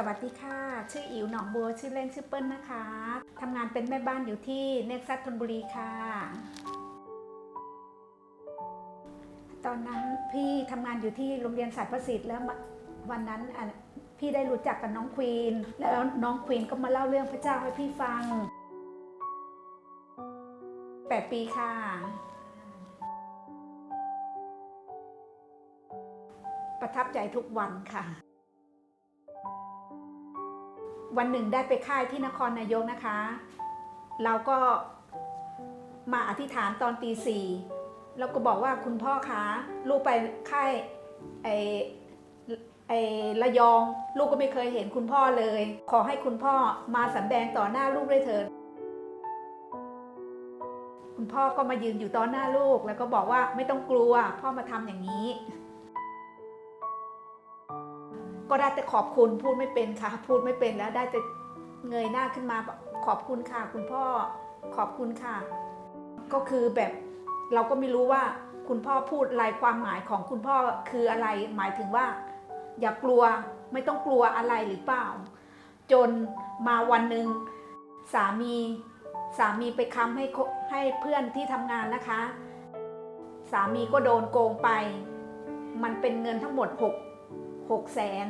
สวัสดีค่ะ ชื่ออิ๋วหนองบัว ชื่อเล่นชื่อเปิ้ลนะคะ ทำงานเป็นแม่บ้านอยู่ที่เน็กซัสธนบุรีค่ะ ตอนนั้นพี่ทำงานอยู่ที่โรงเรียนสายประสิทธิ์แล้ววันนั้นพี่ได้รู้จักกับน้องควีน แล้วน้องควีนก็มาเล่าเรื่องพระเจ้าให้พี่ฟังแปดปีค่ะประทับใจทุกวันค่ะ วันหนึ่งได้ไปค่ายที่นครนายกนะคะ เราก็มาอธิษฐานตอนตีสี่เราก็บอกว่าคุณพ่อคะลูกไปค่ายไอไอระยอง ลูกก็ไม่เคยเห็นคุณพ่อเลย ขอให้คุณพ่อมาสำแดงต่อหน้าลูกด้วยเถิดคุณพ่อก็มายืนอยู่ต่อหน้าลูกแล้วก็บอกว่าไม่ต้องกลัวพ่อมาทำอย่างนี้ ก็ได้แต่ขอบคุณพูดไม่เป็นค่ะ พูดไม่เป็นแล้วได้แต่เงยหน้าขึ้นมาขอบคุณค่ะ คุณพ่อขอบคุณค่ะ ก็คือแบบเราก็ไม่รู้ว่าคุณพ่อพูดอะไรความหมายของคุณพ่อคืออะไร หมายถึงว่า อย่ากลัวไม่ต้องกลัวอะไรหรือเปล่า จนมาวันหนึ่งสามีสามีไปค้ำให้ให้เพื่อนที่ทำงานนะคะ สามีก็โดนโกงไป มันเป็นเงินทั้งหมด 6 6แสน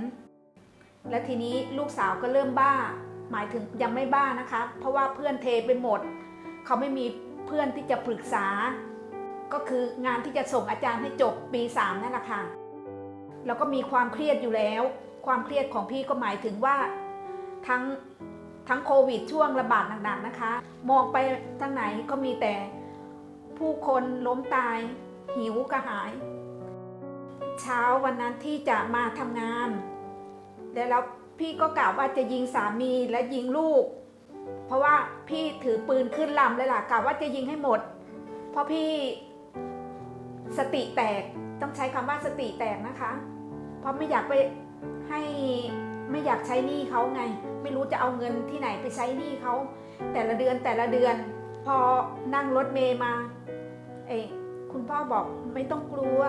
และทีนี้ลูกสาวก็เริ่มบ้า หมายถึงยังไม่บ้านะคะ เพราะว่าเพื่อนเทไปหมด เขาไม่มีเพื่อนที่จะปรึกษา ก็คืองานที่จะส่งอาจารย์ให้จบปีสามนั่นแหละค่ะแล้วก็มีความเครียดอยู่แล้ว ความเครียดของพี่ก็หมายถึงว่าทั้งทั้งโควิดช่วงระบาดหนักๆนะคะ มองไปทางไหนก็มีแต่ผู้คนล้มตาย หิวกระหาย เช้าวันนั้นที่จะมาทำงาน แล้วพี่ก็กล่าวว่าจะยิงสามีและยิงลูก เพราะว่าพี่ถือปืนขึ้นลำเลยล่ะกล่าวว่าจะยิงให้หมด เพราะพี่สติแตกต้องใช้คำว่าสติแตกนะคะ เพราะไม่อยากไปให้ไม่อยากใช้หนี้เขาไง ไม่รู้จะเอาเงินที่ไหนไปใช้หนี้เขาแต่ละเดือนแต่ละเดือน พอนั่งรถเมย์มา เอ้ยคุณพ่อบอกไม่ต้องกลัว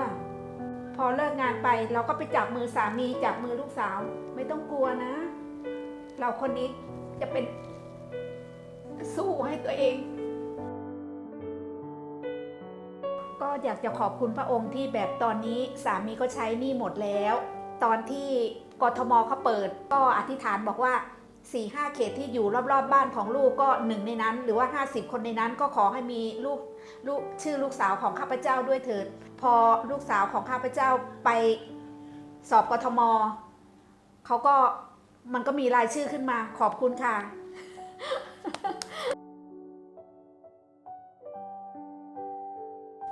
อเลิกงานไปเราก็ไปจับมือสามีจับมือลูกสาว ไม่ต้องกลัวนะ เราคนนี้จะเป็นสู้ให้ตัวเอง ก็อยากจะขอบคุณพระองค์ที่แบบตอนนี้สามีก็ใช้หนี่หมดแล้ว ตอนที่กทมเขาเปิด ก็อธิษฐานบอกว่า 4ี่ห้าเขตที่อยู่รอบๆบบ้านของลูกก็หนึ่งในนั้น หรือว่า 50 คนในนั้นก็ขอให้มีลูกลูกชื่อลูกสาวของข้าพเจ้าด้วยเถิด พอลูกสาวของข้าพเจ้าไปสอบกทมเขาก็มันก็มีรายชื่อขึ้นมาขอบคุณค่ะ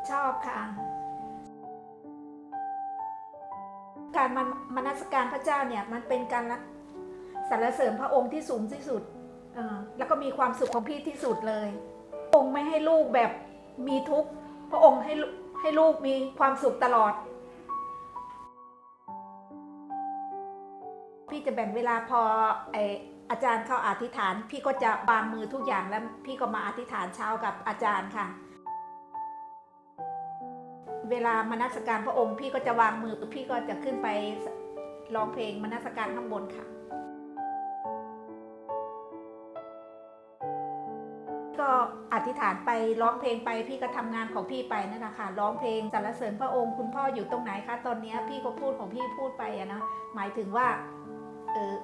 ชอบค่ะ การมันมนสการพระเจ้าเนี่ยมันเป็นการ สรรเสริญพระองค์ที่สูงที่สุด แล้วก็มีความสุขของพี่ที่สุดเลย องค์ไม่ให้ลูกแบบมีทุกข์ พระองค์ให้ให้ลูกมีความสุขตลอด พี่จะแบ่งเวลาพอไออาจารย์เข้าอธิษฐาน พี่ก็จะวางมือทุกอย่างแล้วพี่ก็มาอธิษฐานเช้ากับอาจารย์ค่ะ เวลามานัสการพระองค์ พี่ก็จะวางมือพี่ก็จะขึ้นไปร้องเพลงมนัสการข้างบนค่ะ อธิษฐานไปร้องเพลงไปพี่ก็ทำงานของพี่ไปนั่นแหละค่ะร้องเพลงสรรเสริญพระองค์คุณพ่ออยู่ตรงไหนคะตอนเนี้ยพี่ก็พูดของพี่พูดไปอะนะหมายถึงว่าเออ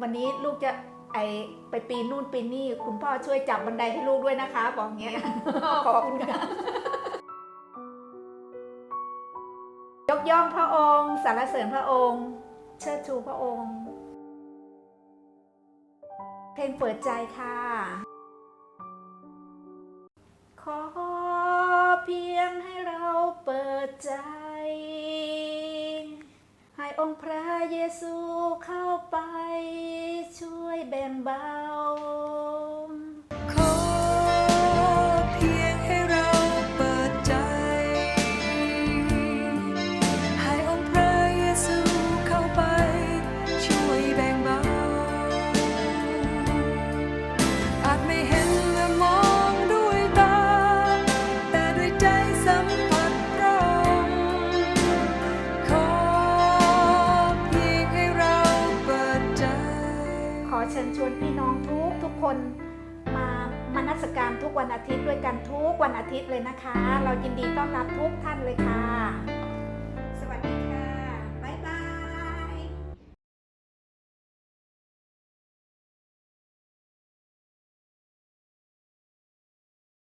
วันนี้ลูกจะไอไปปีนนู่นปีนนี่คุณพ่อช่วยจับบันไดให้ลูกด้วยนะคะบอกอย่างเงี้ยขอบคุณค่ะยกย่องพระองค์สรรเสริญพระองค์ เชิดชูพระองค์ เพลงเปิดใจค่ะ ขอเพียงให้เราเปิดใจ ให้องค์พระเยซูเข้าไปช่วยแบ่งเบา ขอเชิญชวนพี่น้องทุกทุกคนมามานัสการทุกวันอาทิตย์ด้วยกันทุกวันอาทิตย์เลยนะคะ เรายินดีต้อนรับทุกท่านเลยค่ะ